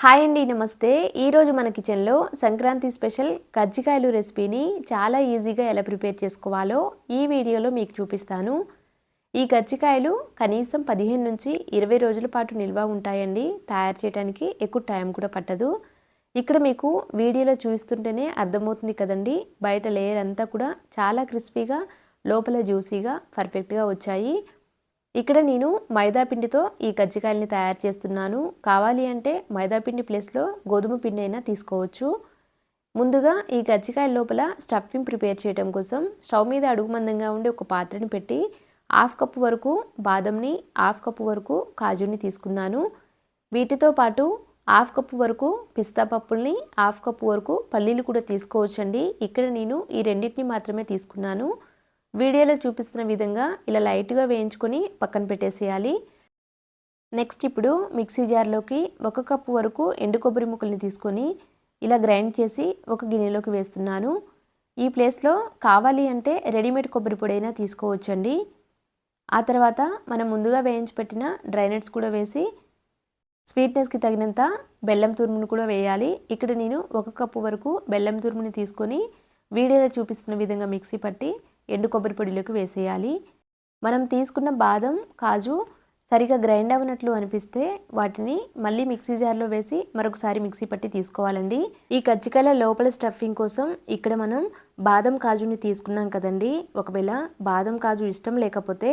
Hi అండి నమస్తే. ఈరోజు మన కిచెన్లో సంక్రాంతి స్పెషల్ కజ్జికాయలు రెసిపీని చాలా ఈజీగా ఎలా ప్రిపేర్ చేసుకోవాలో ఈ వీడియోలో మీకు చూపిస్తాను. ఈ కజ్జికాయలు కనీసం పదిహేను నుంచి ఇరవై రోజుల పాటు నిల్వ ఉంటాయండి. తయారు చేయడానికి ఎక్కువ టైం కూడా పట్టదు. ఇక్కడ మీకు వీడియోలో చూస్తుంటేనే అర్థమవుతుంది కదండి. బయట లేయర్ అంతా కూడా చాలా క్రిస్పీగా లోపల జ్యూసీగా పర్ఫెక్ట్గా వచ్చాయి. ఇక్కడ నేను మైదాపిండితో ఈ కజ్జికాయల్ని తయారు చేస్తున్నాను. కావాలి అంటే మైదాపిండి ప్లేస్లో గోధుమ పిండి అయినా తీసుకోవచ్చు. ముందుగా ఈ కజ్జికాయల లోపల స్టఫింగ్ ప్రిపేర్ చేయడం కోసం స్టవ్ మీద అడుగు మందంగా ఉండే ఒక పాత్రని పెట్టి హాఫ్ కప్పు వరకు బాదంని హాఫ్ కప్పు వరకు కాజుని తీసుకున్నాను. వీటితో పాటు హాఫ్ కప్పు వరకు పిస్తా పప్పుల్ని హాఫ్ కప్పు వరకు పల్లీలు కూడా తీసుకోవచ్చండి. ఇక్కడ నేను ఈ రెండింటిని మాత్రమే తీసుకున్నాను. వీడియోలో చూపిస్తున్న విధంగా ఇలా లైట్గా వేయించుకొని పక్కన పెట్టేసేయాలి. నెక్స్ట్ ఇప్పుడు మిక్సీ జార్లోకి ఒక కప్పు వరకు ఎండు కొబ్బరి ముక్కల్ని తీసుకొని ఇలా గ్రైండ్ చేసి ఒక గిన్నెలోకి వేస్తున్నాను. ఈ ప్లేస్లో కావాలి అంటే రెడీమేడ్ కొబ్బరి పొడి అయినా తీసుకోవచ్చండి. ఆ తర్వాత మనం ముందుగా వేయించి పెట్టిన డ్రైనట్స్ కూడా వేసి స్వీట్నెస్కి తగినంత బెల్లం తురుమును కూడా వేయాలి. ఇక్కడ నేను ఒక కప్పు వరకు బెల్లం తురుముని తీసుకొని వీడియోలో చూపిస్తున్న విధంగా మిక్సీ పట్టి ఎండు కొబ్బరి పొడిలోకి వేసేయాలి. మనం తీసుకున్న బాదం కాజు సరిగా గ్రైండ్ అవ్వనట్లు అనిపిస్తే వాటిని మళ్ళీ మిక్సీ జార్లో వేసి మరొకసారి మిక్సీ పట్టి తీసుకోవాలండి. ఈ కజ్జికాయల లోపల స్టఫింగ్ కోసం ఇక్కడ మనం బాదం కాజుని తీసుకున్నాం కదండి. ఒకవేళ బాదం కాజు ఇష్టం లేకపోతే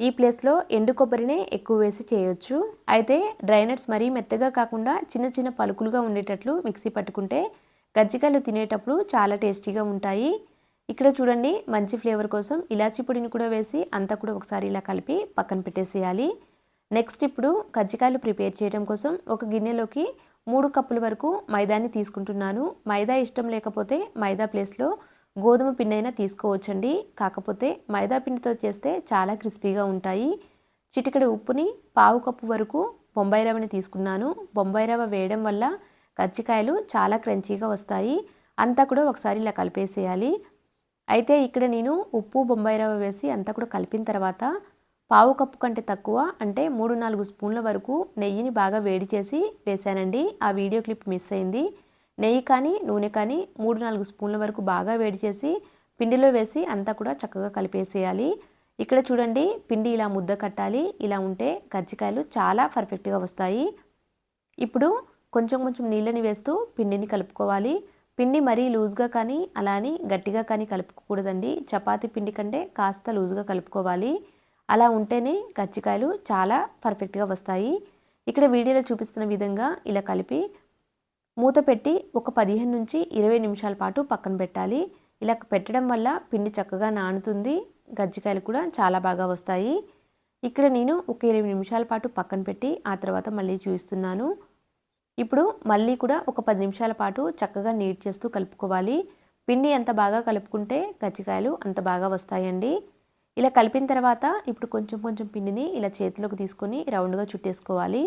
ఈ ప్లేస్లో ఎండు కొబ్బరినే ఎక్కువ వేసి చేయొచ్చు. అయితే డ్రైనట్స్ మరీ మెత్తగా కాకుండా చిన్న చిన్న పలుకులుగా ఉండేటట్లు మిక్సీ పట్టుకుంటే కజ్జికాయలు తినేటప్పుడు చాలా టేస్టీగా ఉంటాయి. ఇక్కడ చూడండి మంచి ఫ్లేవర్ కోసం ఇలాచీ పొడిని కూడా వేసి అంతా కూడా ఒకసారి ఇలా కలిపి పక్కన పెట్టేసేయాలి. నెక్స్ట్ ఇప్పుడు కజ్జికాయలు ప్రిపేర్ చేయడం కోసం ఒక గిన్నెలోకి మూడు కప్పుల వరకు మైదాని తీసుకుంటున్నాను. మైదా ఇష్టం లేకపోతే మైదా ప్లేస్లో గోధుమ పిండి అయినా తీసుకోవచ్చండి. కాకపోతే మైదా పిండితో చేస్తే చాలా క్రిస్పీగా ఉంటాయి. చిటికెడు ఉప్పుని పావు కప్పు వరకు బొంబాయి రవ్వని తీసుకున్నాను. బొంబాయి రవ్వ వేయడం వల్ల కజ్జికాయలు చాలా క్రంచీగా వస్తాయి. అంతా కూడా ఒకసారి ఇలా కలిపేసేయాలి. అయితే ఇక్కడ నేను ఉప్పు బొంబాయి రవ్వ వేసి అంతా కూడా కలిపిన తర్వాత పావు కప్పు కంటే తక్కువ అంటే మూడు నాలుగు స్పూన్ల వరకు నెయ్యిని బాగా వేడి చేసి వేశానండి. ఆ వీడియో క్లిప్ మిస్ అయింది. నెయ్యి కానీ నూనె కానీ మూడు నాలుగు స్పూన్ల వరకు బాగా వేడి చేసి పిండిలో వేసి అంతా కూడా చక్కగా కలిపేసేయాలి. ఇక్కడ చూడండి పిండి ఇలా ముద్ద కట్టాలి. ఇలా ఉంటే కజ్జికాయలు చాలా పర్ఫెక్ట్గా వస్తాయి. ఇప్పుడు కొంచెం కొంచెం నీళ్ళని వేస్తూ పిండిని కలుపుకోవాలి. పిండి మరీ లూజ్గా కానీ అలా అని గట్టిగా కానీ కలుపుకోకూడదండి. చపాతీ పిండి కంటే కాస్త లూజ్గా కలుపుకోవాలి. అలా ఉంటేనే కజ్జికాయలు చాలా పర్ఫెక్ట్గా వస్తాయి. ఇక్కడ వీడియోలో చూపిస్తున్న విధంగా ఇలా కలిపి మూత పెట్టి ఒక పదిహేను నుంచి ఇరవై నిమిషాల పాటు పక్కన పెట్టాలి. ఇలా పెట్టడం వల్ల పిండి చక్కగా నానుతుంది. గజ్జికాయలు కూడా చాలా బాగా వస్తాయి. ఇక్కడ నేను ఒక ఇరవై నిమిషాల పాటు పక్కన పెట్టి ఆ తర్వాత మళ్ళీ చూపిస్తున్నాను ఇప్పుడు మళ్ళీ కూడా ఒక పది నిమిషాల పాటు చక్కగా నీట్ చేస్తూ కలుపుకోవాలి. పిండి ఎంత బాగా కలుపుకుంటే కజ్జికాయలు అంత బాగా వస్తాయండి. ఇలా కలిపిన తర్వాత ఇప్పుడు కొంచెం కొంచెం పిండిని ఇలా చేతిలోకి తీసుకొని రౌండ్గా చుట్టేసుకోవాలి.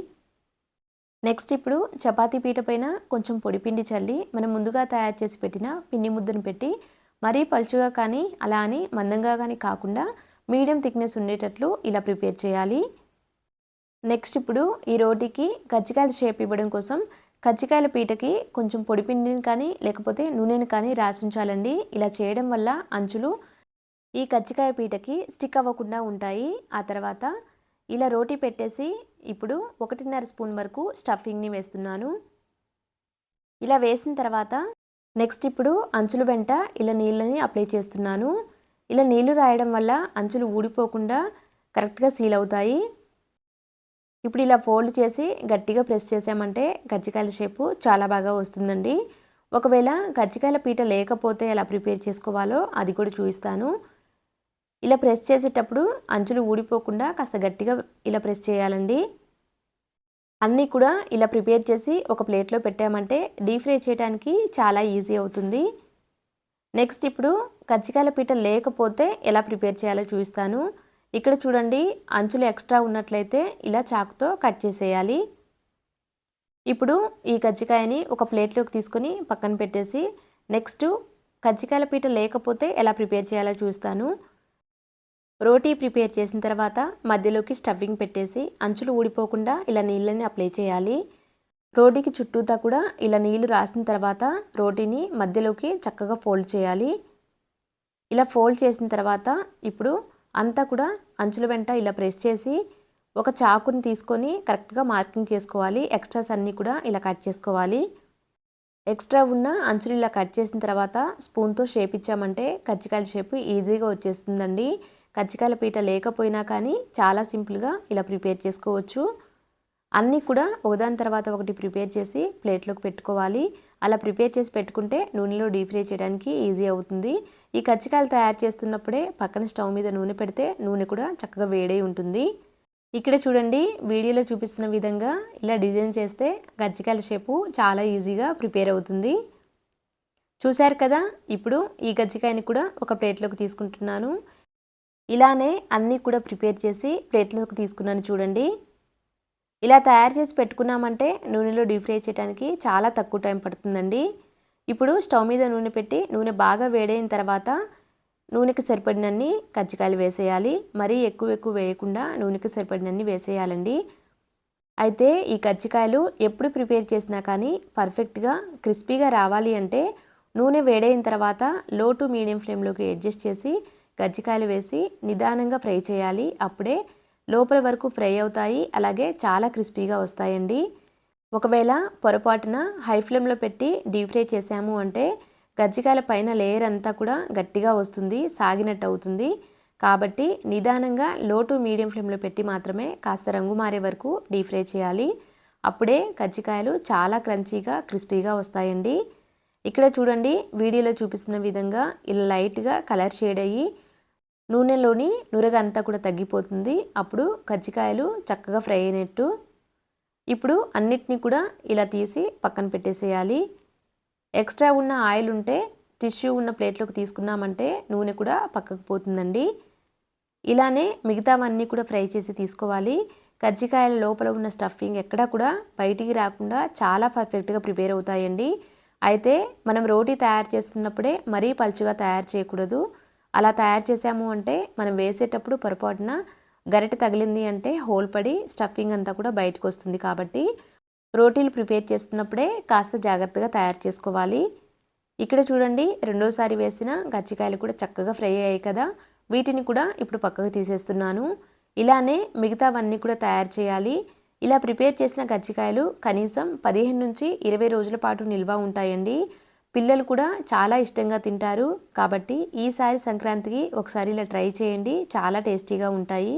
నెక్స్ట్ ఇప్పుడు చపాతీ పీట పైన కొంచెం పొడి పిండి చల్లి మనం ముందుగా తయారు చేసి పెట్టిన పిండి ముద్దను పెట్టి మరీ పలుచుగా కానీ అలా అని మందంగా కానీ కాకుండా మీడియం థిక్నెస్ ఉండేటట్లు ఇలా ప్రిపేర్ చేయాలి. నెక్స్ట్ ఇప్పుడు ఈ రోటీకి కజ్జికాయల షేప్ ఇవ్వడం కోసం కజ్జికాయల పీటకి కొంచెం పొడి పిండిని కానీ లేకపోతే నూనెని కానీ రాసి ఉంచాలండి ఇలా చేయడం వల్ల అంచులు ఈ కజ్జికాయ పీటకి స్టిక్ అవ్వకుండా ఉంటాయి. ఆ తర్వాత ఇలా రోటీ పెట్టేసి ఇప్పుడు ఒకటిన్నర స్పూన్ వరకు స్టఫింగ్ని వేస్తున్నాను. ఇలా వేసిన తర్వాత నెక్స్ట్ ఇప్పుడు అంచుల వెంట ఇలా నీళ్ళని అప్లై చేస్తున్నాను. ఇలా నీళ్ళు రాయడం వల్ల అంచులు ఊడిపోకుండా కరెక్ట్గా సీల్ అవుతాయి. ఇప్పుడు ఇలా ఫోల్డ్ చేసి గట్టిగా ప్రెస్ చేసామంటే కజ్జికాయల షేపు చాలా బాగా వస్తుందండి. ఒకవేళ కజ్జికాయల పీట లేకపోతే ఎలా ప్రిపేర్ చేసుకోవాలో అది కూడా చూపిస్తాను. ఇలా ప్రెస్ చేసేటప్పుడు అంచులు ఊడిపోకుండా కాస్త గట్టిగా ఇలా ప్రెస్ చేయాలండి. అన్నీ కూడా ఇలా ప్రిపేర్ చేసి ఒక ప్లేట్లో పెట్టామంటే డీప్ ఫ్రై చేయడానికి చాలా ఈజీ అవుతుంది. నెక్స్ట్ ఇప్పుడు కజ్జికాయల పీట లేకపోతే ఎలా ప్రిపేర్ చేయాలో చూపిస్తాను. ఇక్కడ చూడండి అంచులు ఎక్స్ట్రా ఉన్నట్లయితే ఇలా చాకుతో కట్ చేసేయాలి. ఇప్పుడు ఈ కజ్జికాయని ఒక ప్లేట్లోకి తీసుకొని పక్కన పెట్టేసి నెక్స్ట్ కజ్జికాయల పీట లేకపోతే ఎలా ప్రిపేర్ చేయాలో చూస్తాను. రోటీ ప్రిపేర్ చేసిన తర్వాత మధ్యలోకి స్టఫింగ్ పెట్టేసి అంచులు ఊడిపోకుండా ఇలా నీళ్ళని అప్లై చేయాలి. రోటీకి చుట్టూతా కూడా ఇలా నీళ్ళు రాసిన తర్వాత రోటీని మధ్యలోకి చక్కగా ఫోల్డ్ చేయాలి. ఇలా ఫోల్డ్ చేసిన తర్వాత ఇప్పుడు అంతా కూడా అంచుల వెంట ఇలా ప్రెస్ చేసి ఒక చాకుని తీసుకొని కరెక్ట్గా మార్కింగ్ చేసుకోవాలి. ఎక్స్ట్రాస్ అన్నీ కూడా ఇలా కట్ చేసుకోవాలి. ఎక్స్ట్రా ఉన్న అంచులు ఇలా కట్ చేసిన తర్వాత స్పూన్తో షేప్ ఇచ్చామంటే కజ్జికాయల షేప్ ఈజీగా వచ్చేస్తుందండి. కజ్జికాయల పీట లేకపోయినా కానీ చాలా సింపుల్గా ఇలా ప్రిపేర్ చేసుకోవచ్చు. అన్నీ కూడా ఒకదాని తర్వాత ఒకటి ప్రిపేర్ చేసి ప్లేట్లోకి పెట్టుకోవాలి. అలా ప్రిపేర్ చేసి పెట్టుకుంటే నూనెలో డీప్ ఫ్రై చేయడానికి ఈజీ అవుతుంది. ఈ కజ్జికాయలు తయారు చేస్తున్నప్పుడే పక్కన స్టవ్ మీద నూనె పెడితే నూనె కూడా చక్కగా వేడై ఉంటుంది. ఇక్కడ చూడండి వీడియోలో చూపిస్తున్న విధంగా ఇలా డిజైన్ చేస్తే గజ్జికాయల షేపు చాలా ఈజీగా ప్రిపేర్ అవుతుంది. చూశారు కదా ఇప్పుడు ఈ గజ్జికాయని కూడా ఒక ప్లేట్లోకి తీసుకుంటున్నాను. ఇలానే అన్నీ కూడా ప్రిపేర్ చేసి ప్లేట్లోకి తీసుకున్నాను చూడండి. ఇలా తయారు చేసి పెట్టుకున్నామంటే నూనెలో డీప్ ఫ్రై చేయడానికి చాలా తక్కువ టైం పడుతుందండి. ఇప్పుడు స్టవ్ మీద నూనె పెట్టి నూనె బాగా వేడైన తర్వాత నూనెకి సరిపడినన్ని కజ్జికాయలు వేసేయాలి. మరీ ఎక్కువ ఎక్కువ వేయకుండా నూనెకి సరిపడినన్ని వేసేయాలండి. అయితే ఈ కజ్జికాయలు ఎప్పుడు ప్రిపేర్ చేసినా కానీ పర్ఫెక్ట్గా క్రిస్పీగా రావాలి అంటే నూనె వేడైన తర్వాత లో టు మీడియం ఫ్లేమ్లోకి అడ్జస్ట్ చేసి కజ్జికాయలు వేసి నిదానంగా ఫ్రై చేయాలి. అప్పుడే లోపల వరకు ఫ్రై అవుతాయి. అలాగే చాలా క్రిస్పీగా వస్తాయండి. ఒకవేళ పొరపాటున హై ఫ్లేమ్లో పెట్టి డీప్ ఫ్రై చేసాము అంటే గజ్జికాయల పైన లేయర్ అంతా కూడా గట్టిగా వస్తుంది సాగినట్టు అవుతుంది. కాబట్టి నిదానంగా లో టు మీడియం ఫ్లేమ్లో పెట్టి మాత్రమే కాస్త రంగు మారే వరకు డీప్ ఫ్రై చేయాలి. అప్పుడే కజ్జికాయలు చాలా క్రంచీగా క్రిస్పీగా వస్తాయండి. ఇక్కడ చూడండి వీడియోలో చూపిస్తున్న విధంగా ఇలా లైట్గా కలర్ షేడ్ అయ్యి నూనెలోని నురగ అంతా కూడా తగ్గిపోతుంది. అప్పుడు కజ్జికాయలు చక్కగా ఫ్రై అయినట్టు ఇప్పుడు అన్నిటినీ కూడా ఇలా తీసి పక్కన పెట్టేసేయాలి. ఎక్స్ట్రా ఉన్న ఆయిల్ ఉంటే టిష్యూ ఉన్న ప్లేట్లోకి తీసుకున్నామంటే నూనె కూడా పక్కకు పోతుందండి. ఇలానే మిగతావన్నీ కూడా ఫ్రై చేసి తీసుకోవాలి. కజ్జికాయల లోపల ఉన్న స్టఫింగ్ ఎక్కడా కూడా బయటికి రాకుండా చాలా పర్ఫెక్ట్గా ప్రిపేర్ అవుతాయండి. అయితే మనం రోటీ తయారు చేస్తున్నప్పుడే మరీ పలుచుగా తయారు చేయకూడదు. అలా తయారు చేసాము అంటే మనం వేసేటప్పుడు పొరపాటున గరిటె తగిలింది అంటే హోల్ పడి స్టఫింగ్ అంతా కూడా బయటకు వస్తుంది కాబట్టి రోటీలు ప్రిపేర్ చేస్తున్నప్పుడే కాస్త జాగ్రత్తగా తయారు చేసుకోవాలి. ఇక్కడ చూడండి రెండోసారి వేసిన గచ్చికాయలు కూడా చక్కగా ఫ్రై అయ్యాయి కదా. వీటిని కూడా ఇప్పుడు పక్కకు తీసేస్తున్నాను. ఇలానే మిగతావన్నీ కూడా తయారు చేయాలి. ఇలా ప్రిపేర్ చేసిన గజ్జికాయలు కనీసం పదిహేను నుంచి ఇరవై రోజుల పాటు నిల్వ ఉంటాయండి. పిల్లలు కూడా చాలా ఇష్టంగా తింటారు. కాబట్టి ఈసారి సంక్రాంతికి ఒకసారి ఇలా ట్రై చేయండి. చాలా టేస్టీగా ఉంటాయి.